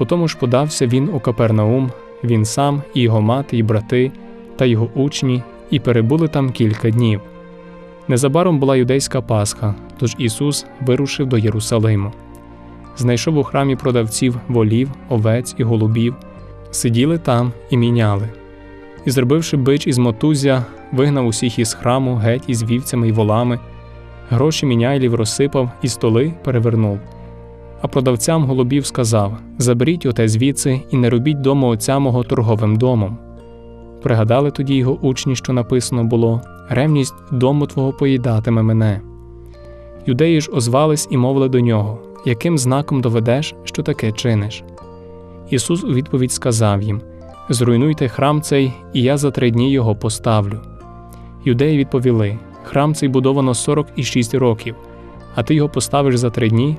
Потому ж подався він у Капернаум, він сам, і його мати, і брати, та його учні, і перебули там кілька днів. Незабаром була юдейська Пасха, тож Ісус вирушив до Єрусалиму. Знайшов у храмі продавців волів, овець і голубів, сиділи там і міняли. І, зробивши бич із мотузя, вигнав усіх із храму геть із вівцями й волами, гроші міняйлів розсипав і столи перевернув. А продавцям голубів сказав: Заберіть оте звідси і не робіть дому отця мого торговим домом. Пригадали тоді його учні, що написано було: Ревність дому твого поїдатиме мене. Юдеї ж озвались і мовили до нього, яким знаком доведеш, що таке чиниш. Ісус у відповідь сказав їм: Зруйнуйте храм цей, і я за три дні його поставлю. Юдеї відповіли: Храм цей будовано сорок і шість років, а ти його поставиш за три дні.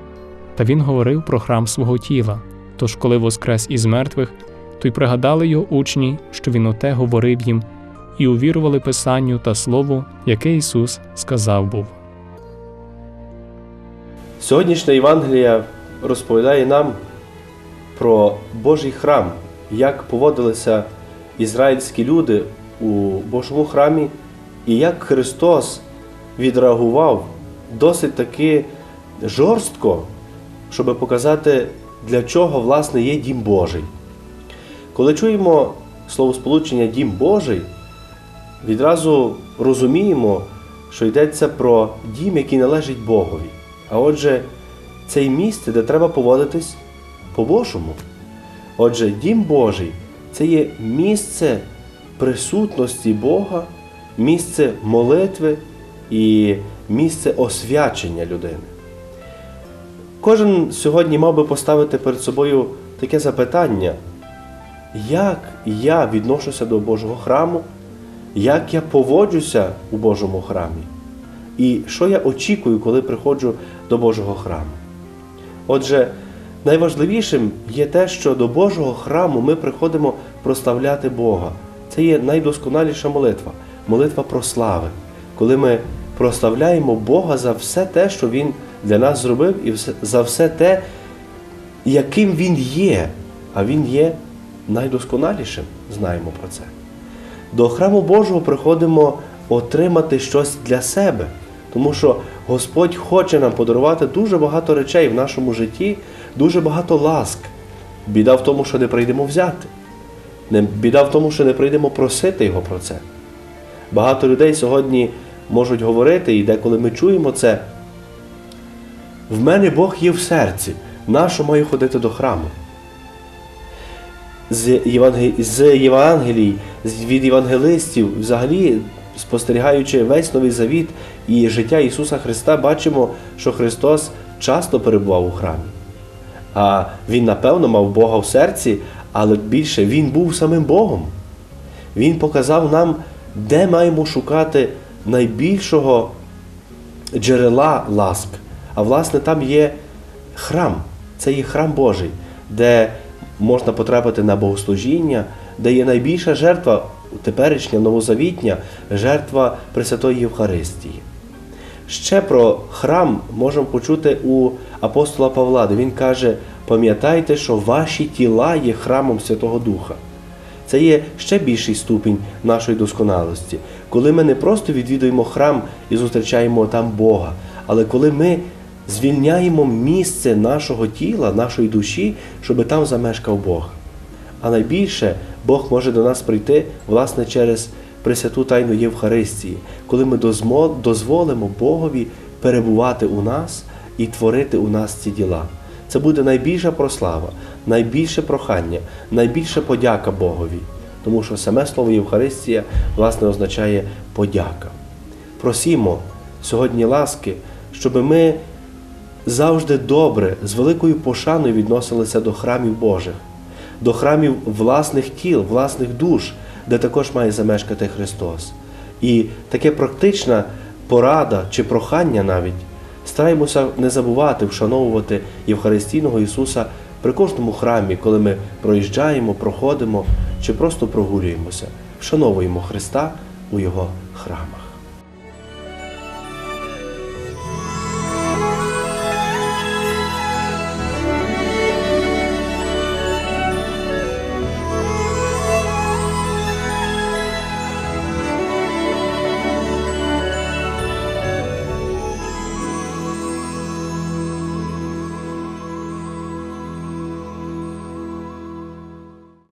Та він говорив про храм свого тіла. Тож, коли воскрес із мертвих, то й пригадали його учні, що він оте говорив їм, і увірували Писанню та Слову, яке Ісус сказав був. Сьогоднішня Євангелія розповідає нам про Божий храм, як поводилися ізраїльські люди у Божому храмі, і як Христос відреагував досить таки жорстко, щоб показати, для чого власне є дім Божий. Коли чуємо словосполучення Дім Божий, відразу розуміємо, що йдеться про дім, який належить Богові. А отже, це й місце, де треба поводитись по-божому. Отже, дім Божий це є місце присутності Бога, місце молитви і місце освячення людини. Кожен сьогодні мав би поставити перед собою таке запитання, як я відношуся до Божого храму, як я поводжуся у Божому храмі, і що я очікую, коли приходжу до Божого храму. Отже, найважливішим є те, що до Божого храму ми приходимо прославляти Бога. Це є найдосконаліша молитва, молитва про слави, коли ми прославляємо Бога за все те, що Він для нас зробив, і за все те, яким Він є, а Він є найдосконалішим, знаємо про це. До храму Божого приходимо отримати щось для себе, тому що Господь хоче нам подарувати дуже багато речей в нашому житті, дуже багато ласк. Біда в тому, що не прийдемо взяти. Біда в тому, що не прийдемо просити Його про це. Багато людей сьогодні можуть говорити, і деколи ми чуємо це. В мене Бог є в серці, нащо маю ходити до храму? З Євангелій, з Євангелій, від євангелистів, взагалі, спостерігаючи весь новий завіт і життя Ісуса Христа, бачимо, що Христос часто перебував у храмі. А Він, напевно, мав Бога в серці, але більше Він був самим Богом. Він показав нам, де маємо шукати найбільшого джерела ласк. А власне, там є храм, це є храм Божий, де можна потрапити на богослужіння, де є найбільша жертва, теперішня новозавітня жертва Пресвятої Євхаристії. Ще про храм можемо почути у апостола Павла, де він каже: пам'ятайте, що ваші тіла є храмом Святого Духа. Це є ще більший ступінь нашої досконалості, коли ми не просто відвідуємо храм і зустрічаємо там Бога, але коли ми звільняємо місце нашого тіла, нашої душі, щоб там замешкав Бог. А найбільше Бог може до нас прийти, власне, через Пресвяту Тайну Євхаристії, коли ми дозволимо Богові перебувати у нас і творити у нас ці діла. Це буде найбільша прослава, найбільше прохання, найбільша подяка Богові, тому що саме слово Євхаристія, власне, означає подяка. Просімо сьогодні ласки, щоб ми завжди добре, з великою пошаною відносилися до храмів Божих, до храмів власних тіл, власних душ, де також має замешкати Христос. І таке практична порада чи прохання навіть стараємося не забувати вшановувати Євхаристійного Ісуса при кожному храмі, коли ми проїжджаємо, проходимо чи просто прогулюємося, вшановуємо Христа у Його храмах.